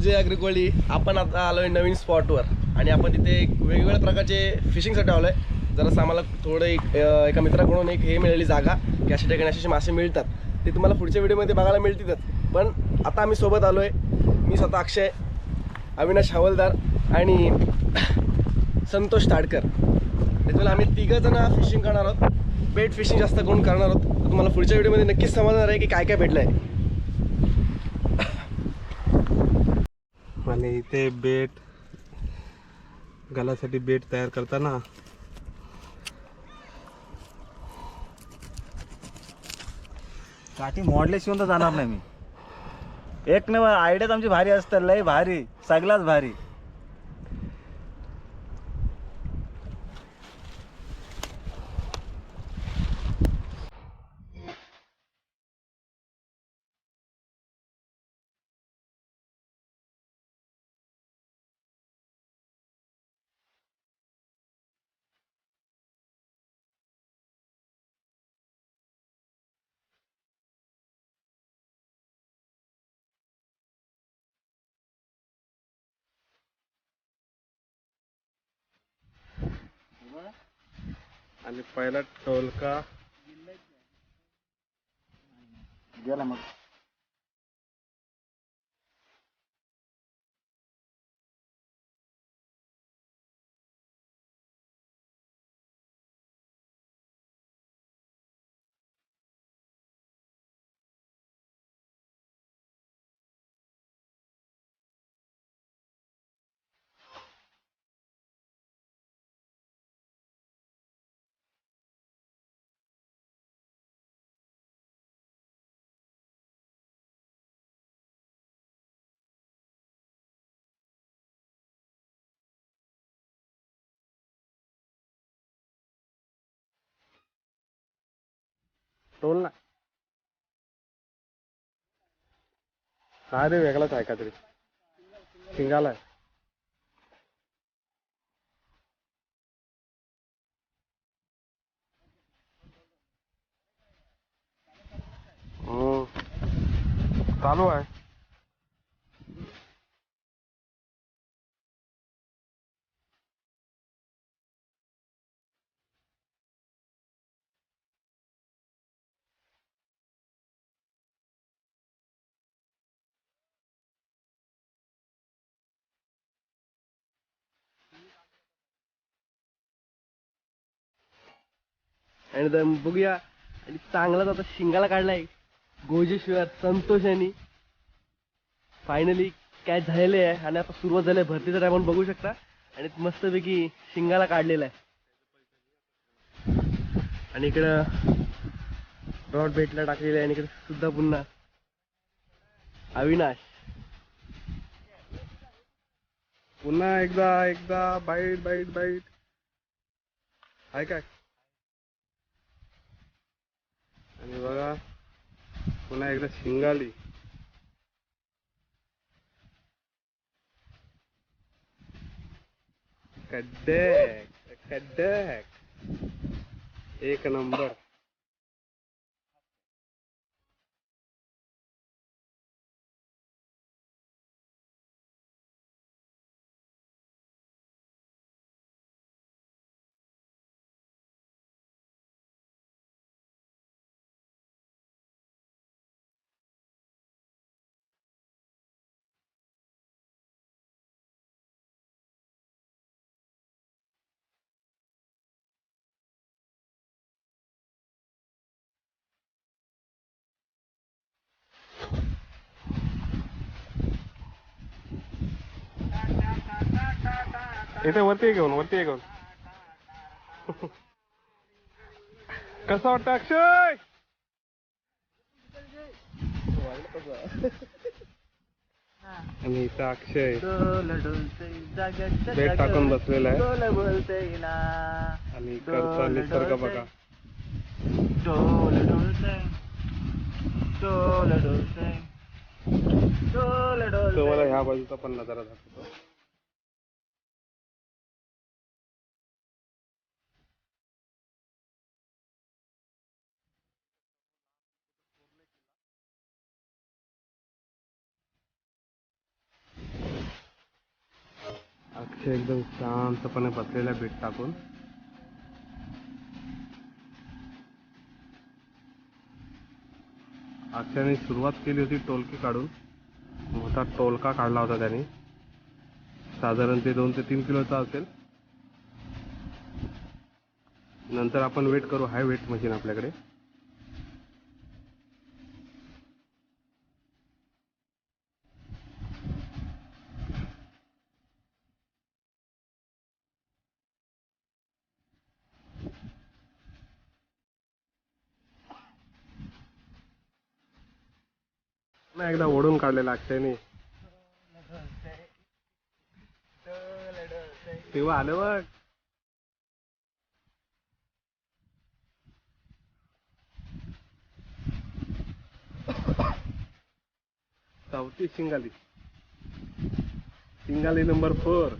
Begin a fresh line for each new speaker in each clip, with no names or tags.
जय अग्रिकोळी आपण आता आलोय नवीन स्पॉटवर आणि आपण तिथे एक वेगवेगळ्या प्रकारचे फिशिंगसाठी आलोय. जरासं आम्हाला थोडं एक एका मित्राकडून एक हे मिळाली जागा की अशा ठिकाणी असे मासे मिळतात. ते तुम्हाला पुढच्या व्हिडिओमध्ये बघायला मिळतीलच. पण आता आम्ही सोबत आलोय. मी स्वतः अक्षय अविनाश हवलदार आणि संतोष ताडकर. त्याच्यामुळे आम्ही तिघंजणं फिशिंग करणार आहोत. बेट फिशिंग जास्त करून करणार आहोत. तर तुम्हाला पुढच्या व्हिडिओमध्ये नक्कीच समजणार आहे की काय काय भेटलं आहे
आणि इथे बेट गालासाठी बेट तयार करताना.
काठी मोडल्याशिवाय तर जाणार नाही मी. एक नंबर आयडियाच आमची भारी असतात लय भारी सगळ्याच भारी.
आणि पहिला टोलका.
गेला मग.
टोल ना. हा रे वेगळाच आहे का तरी शिंगाला चालू आहे.
आणि तर बघूया. आणि चांगलाच आता शिंगाला काढलाय. गोजेश्वर संतोष यांनी फायनली कॅच झालेले आहे. आणि आता सुरुवात झाली आहे. भरतीचा आपण बघू शकता. आणि मस्तपैकी शिंगाला काढलेला आहे. आणि इकडं रॉड भेटला टाकलेला आहे. आणि इकडे सुद्धा पुन्हा अविनाश.
पुन्हा एकदा एकदा बाईट बाईट बाईट आहे काय? आणि बघा पुन्हा एकदा शिंगाली. कड्डॅक कड्डॅक. एक नंबर. इथे वरती आहे घेऊन वरती आहे घेऊन. कसं वाटतं अक्षय? आणि इथं अक्षय. बेट टाकून बसलेला आहे. आणि इकडचा निसर्ग बघा.
डोल डोलते डोल डोलते डोल डोलते
तुम्हाला ह्या बाजूचा पण नजारा दाखवतो. अक्षय एकदम शांतपणे बसलेला बीट टाकून. अक्षयने सुरुवात केली होती टोलकी काढून. मोठा टोलका काढला होता त्याने. साधारण ते दोन ते तीन किलोचा असेल. नंतर आपण वेट करू हाय वेट मशीन आपल्याकडे. नाही एकदा ओढून काढलेला अक्षयने तेव्हा आलं बघ. चौथी शिंगाली. शिंगाली नंबर फोर.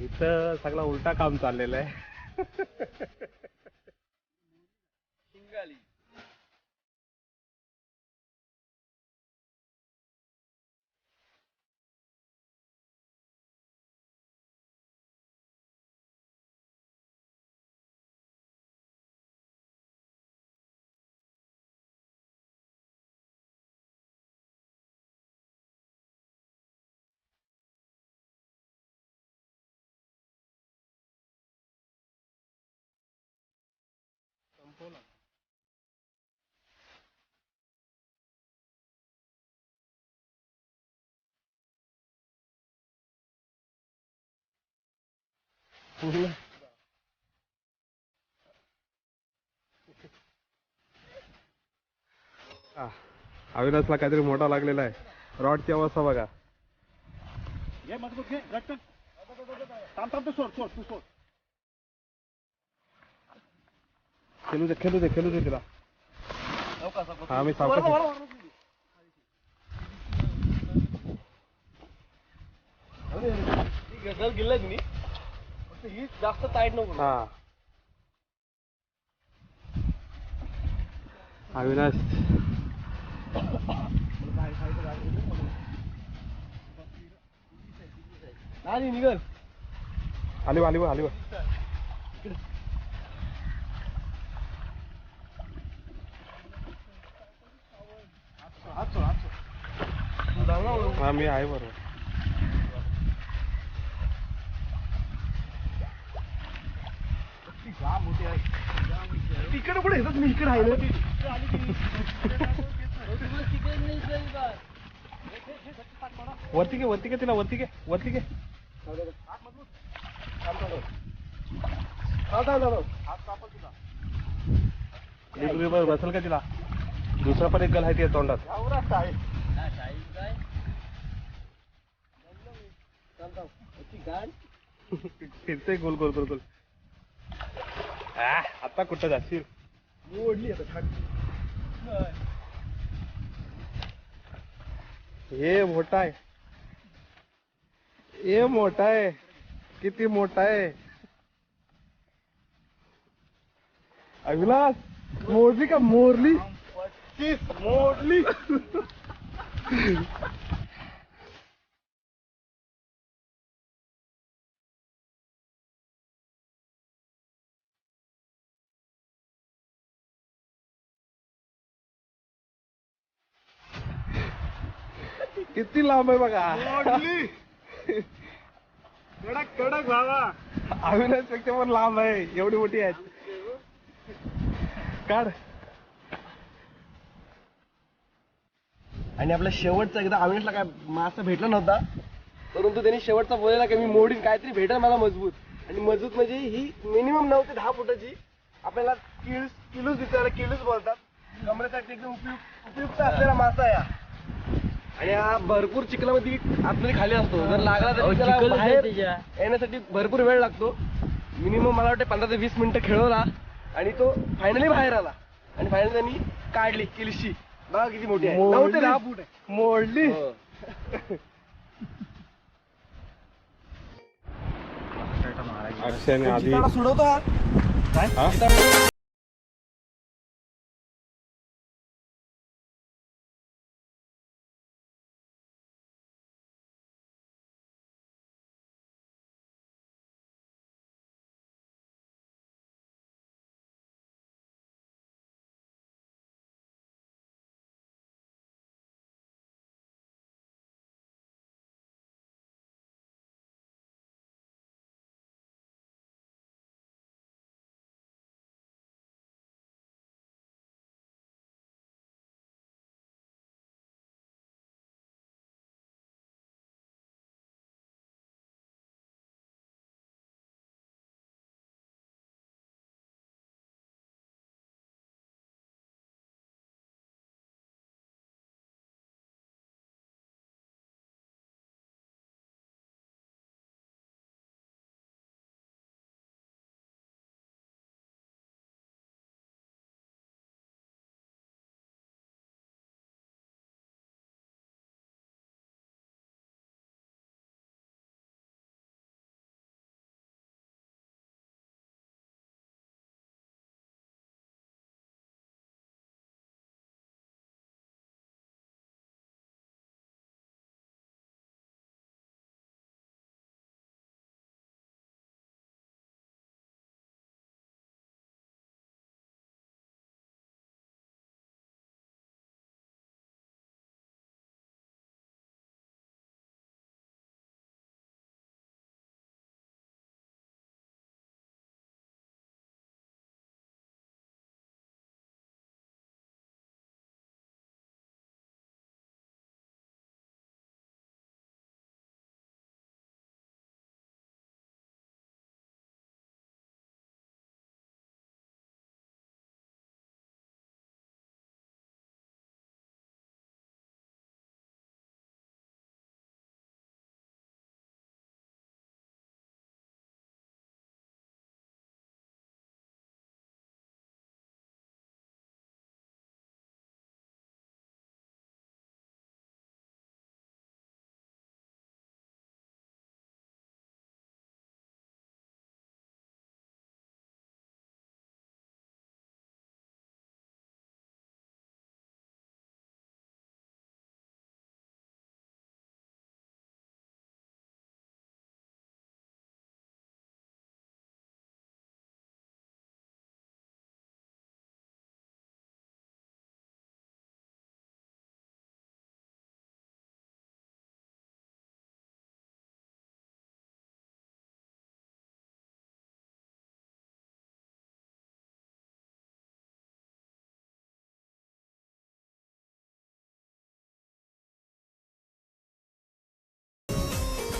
इथं सगळा उलटा काम चाललेला आहे. हा. अविनाशला काहीतरी मोठा लागलेला आहे. रॉडची अवस्था बघा.
घे मजबूत घे रटकन थांब थांब तू सोड सोड तू सोड.
खेळू दे खेळू दे खेळू दे तिला. हा मी सावकाश
गजल फक्त ही. जास्त टाईट नको
हा अविनाश.
नाही निघल.
आली आली आली बा.
तू जाऊ ना म्हणून.
हा मी आहे बरोबर.
तिकडे कुठे येतात? मी इकडे आहे
वरती घे वरती घे तिला वरती घे वरती घे. बसेल का तिला? दुसरा पण एक गल आहे ते तोंडात. फिरते गोल गोल गोल गोल. आता कुठं जाशील?
ओढली आता
हे मोठा आहे. हे मोठा आहे. किती मोठा आहे. अविलास मोरली का? मोरली? मोरली किती लांब आहे बघा.
कडक कडक भावा
अविनाशपेक्षा पण लांब आहे. एवढी मोठी आहे काढ.
आणि आपला शेवटचा एकदा अविनाशला काय मासा भेटला नव्हता परंतु त्यांनी शेवटचा बोलायला की मी मोडीन काहीतरी भेटेल मला मजबूत. आणि मजबूत म्हणजे ही मिनिमम नऊ ते दहा फुटाची. आपल्याला किळूस किलूस दिसते त्याला किलूस बोलतात. कमरेसाठी एकदम उपयुक्त उपयुक्त असलेला मासा हा. आणि हा भरपूर चिखलामध्ये आतमध्ये खाली असतो. जर लागला तर त्याला बाहेर येण्यासाठी भरपूर वेळ लागतो. मिनिमम मला वाटतं पंधरा ते वीस मिनिटं खेळवला आणि तो फायनली बाहेर आला. आणि फायनली त्यांनी काढली किलशी बघा किती मोठी आहे. नऊ ते दहा फूट आहे.
मोडली
हो.
अक्षयने आधी
सोडवतो हा?
हा?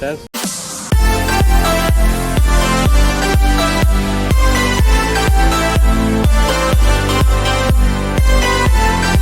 success.